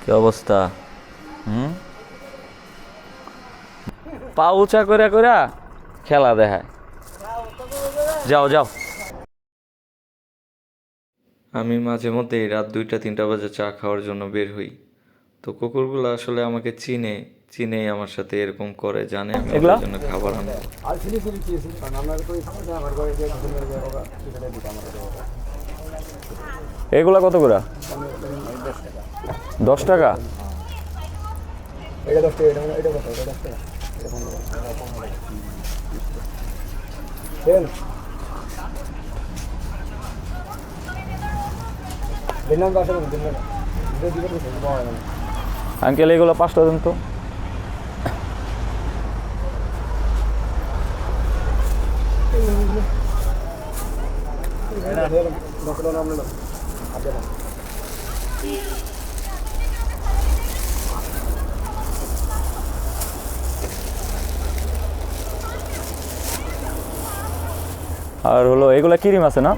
কি অবস্থা? হুম? পা উঁচা করে করে খেলা দেখায়। যাও যাও। আমি মাঝে মধ্যে রাত দুইটা, তিনটা বাজে চা খাওয়ার জন্য বের হই। তো কুকুরগুলো আসলে আমাকে চিনে। চিনে আমার সাথে এরকম করে জানে আমি ওদের জন্য খাবার আনব। এগুলা কত করে? দশ টাকা? আঙ্কেল দশ পাঁচটা দিন এটা কত এটা দশ টাকা এটা পনেরো দেন দিলাম দশ টাকা দিলাম এটা দিকে তো বড় হয় না আঙ্কেল এগুলো পাঁচটা দেন তো এটা দিলাম দশ টাকা নাম নিলাম আর হলো, এগুলা কিরিম আছে না?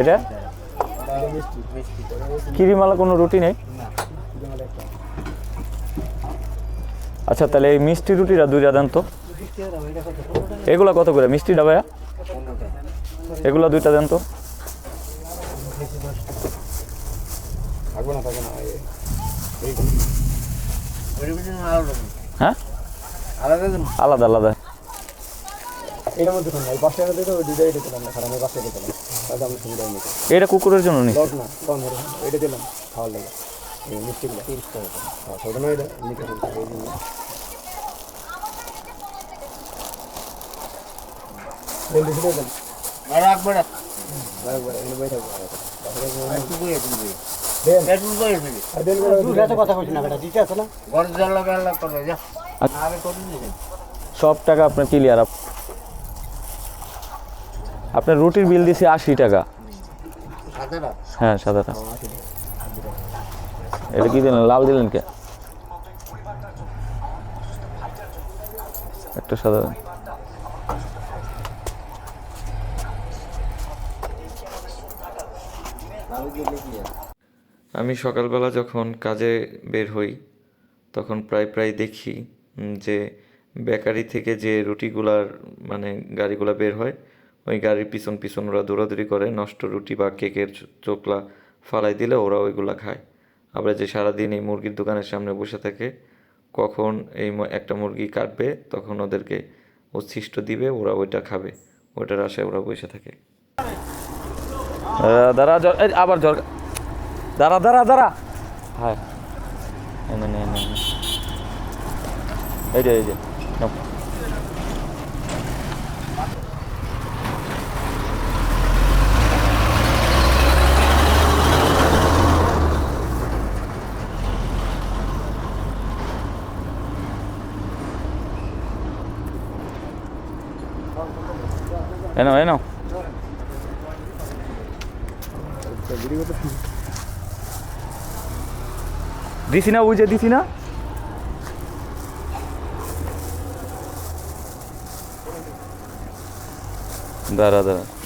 এটা? কিরিমালা কোনো রুটি নেই? আচ্ছা তাহলে এই মিষ্টি রুটিটা দুইটা দেন তো। এগুলা কত করে? মিষ্টি ডাবায়া এগুলা দুইটা দেন তো। না থাকব না এই- হ্যাঁ? আলাদা আলাদা এটা কুকুরের জন্য নি? এটা দিলাম খাওয়ার লাগে। সব টাকা আপনার ক্লিয়ার আপ আপনার রুটির বিল দিছি আশি টাকা। হ্যাঁ সাদাটা। এটা কি দিলেন লাল দিলেন কে? একটা সাদা আমি সকালবেলা যখন কাজে বের হই, তখন প্রায় প্রায় দেখি যে বেকারি থেকে যে রুটিগুলার মানে গাড়িগুলা বের হয়, ওই গাড়ির পিছন পিছন ওরা দৌড়াদৌড়ি করে, নষ্ট রুটি বা কেকের চো- চোকলা ফালাই দিলে ওরা ওইগুলা খায়। আবার যে সারাদিন এই মুরগির দোকানের সামনে বসে থাকে, কখন এই একটা মুরগি কাটবে, তখন ওদেরকে উচ্ছিষ্ট দিবে, ওরা ওইটা খাবে, ওইটার আশায় ওরা বসে থাকে। দাঁড়া জ্বর এই, আবার জ্বর দাঁড়া দাঁড়া দাঁড়া হ্যাঁ এনে নে এনে নে। এই যে এই যে নাও। এ দিছি না বুঝে দিছি না। দাঁড়া দাঁড়া।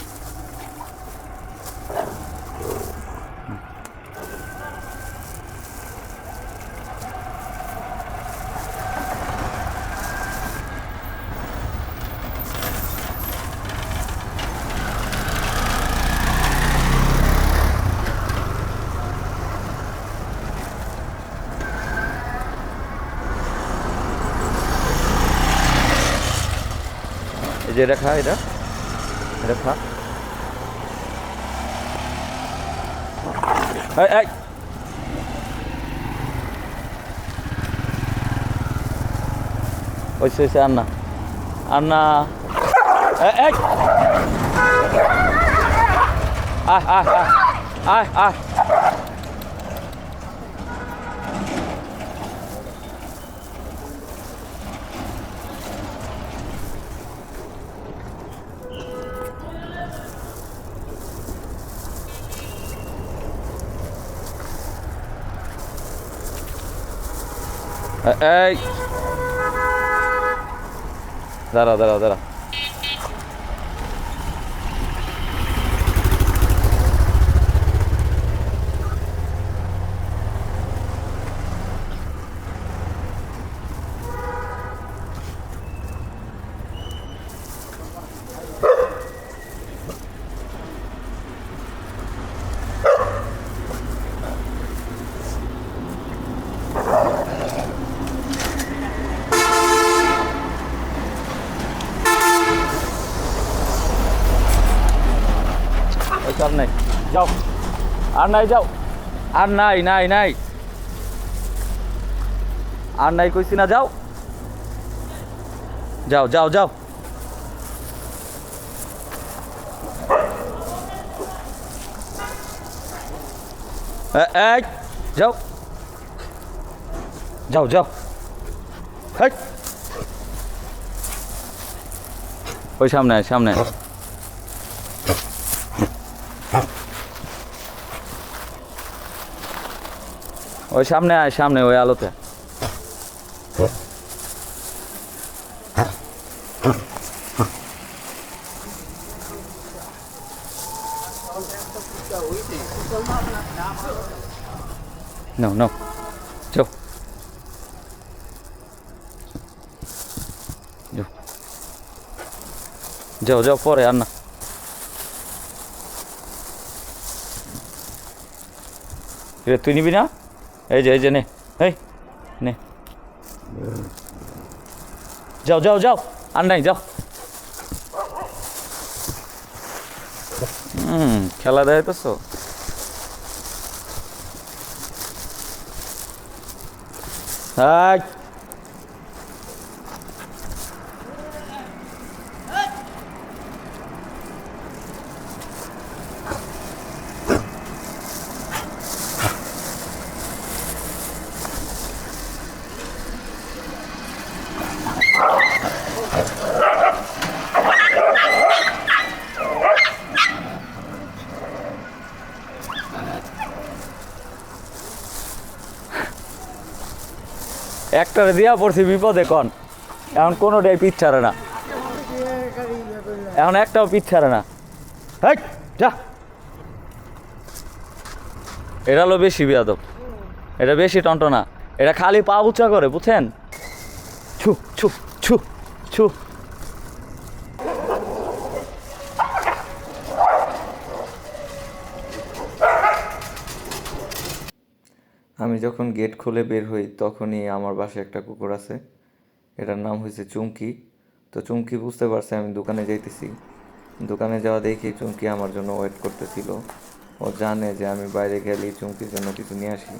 যে এটা খা এটা এটা খা এই, এই। ওইসে ওইসে আর না আর না এই, এই। আয় এই দাঁড়া দাঁড়া দাঁড়া। হয়েছে আর নাই যাও আর নাই যাও আর নাই নাই নাই আর নাই কইছি না যাও যাও যাও যাও এ- এই যাও যাও যাও হেই। ওই সামনে আয়, সামনে আয়। ওই সামনে আয় সামনে ওই আলোতে। No, no. যাও। যাও। পরে আর না। তুই নিবি না? এই যে এই যে নে এই নে যাও যাও যাও আর নাই যাও হুম খেলা দেখাইতেছো হাই একটারে দিয়া পড়ছি বিপদে কন। এখন কোনোটাই পিঠ ছাড়ে না। এখন একটাও পিঠ ছাড়ে না। হ্যাঁ যা। এটা হলো বেশি বিয়াদব। এটা বেশি টন্টনা। এটা খালি পা উঁচা করে বুঝছেন? ছু ছু ছু ছু আমি যখন গেট খুলে বের হই, তখনই আমার বাসায় একটা কুকুর আছে। এটার নাম হয়েছে চুমকি। তো চুমকি বুঝতে পারছে, আমি দোকানে যাইতেছি। দোকানে যাওয়া দেখি চুমকি আমার জন্য ওয়েট করতেছিল। ও জানে যে আমি বাইরে গেলেই চুমকির জন্য কিছু নিয়ে আসি।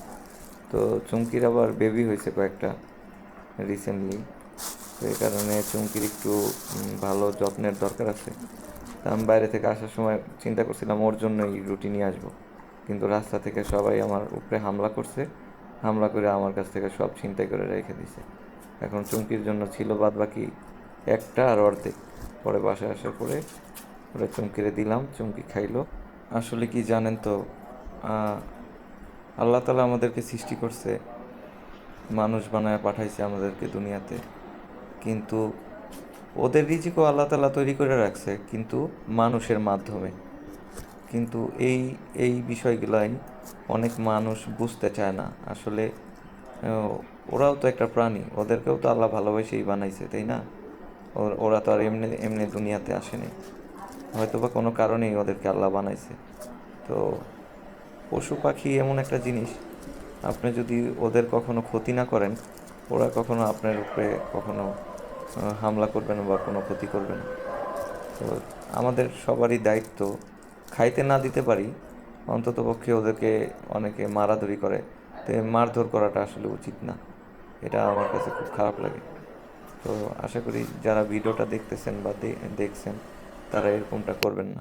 তো চুমকির আবার বেবি হয়েছে কয়েকটা রিসেন্টলি তো এই কারণে চুমকির একটু ভালো যত্নের দরকার আছে। তা আমি বাইরে থেকে আসার সময় চিন্তা করছিলাম, ওর জন্যই রুটি নিয়ে আসব। কিন্তু রাস্তা থেকে সবাই আমার উপরে হামলা করছে। হামলা করে আমার কাছ থেকে সব ছিনতাই করে রেখে দিছে। এখন চুমকির জন্য ছিল বাদ বাকি একটা আর অর্ধেক। পরে বাসায় আসার পরে ওরা চুমকিরে দিলাম, চুমকি খাইলো। আসলে কি জানেন তো আল্লাহ তালা আমাদেরকে সৃষ্টি করছে, মানুষ বানায় পাঠাইছে আমাদেরকে দুনিয়াতে। কিন্তু ওদের রিজিকও আল্লাহ তালা তৈরি করে রাখছে, কিন্তু মানুষের মাধ্যমে। কিন্তু এই এই বিষয়গুলাই অনেক মানুষ বুঝতে চায় না। আসলে ওরাও তো একটা প্রাণী। ওদেরকেও তো আল্লাহ ভালোবেসেই বানাইছে, তাই না? ওর- তো আর এমনি এমনি দুনিয়াতে আসেনি। হয়তো বা কোনো কারণেই ওদেরকে আল্লাহ বানাইছে। তো, পশু পাখি এমন একটা জিনিস, আপনি যদি ওদের কখনো ক্ষতি না করেন, ওরা কখনো আপনার উপরে কখনো হামলা করবে না বা কোনো ক্ষতি করবে না। তো, আমাদের সবারই দায়িত্ব, খাইতে না দিতে পারি অন্তত পক্ষে ওদেরকে অনেকে মারাধরি করে। তো মারধর করাটা আসলে উচিত না। এটা আমার কাছে খুব খারাপ লাগে। তো আশা করি যারা ভিডিওটা দেখতেছেন বা দেখছেন, তারা এরকমটা করবেন না।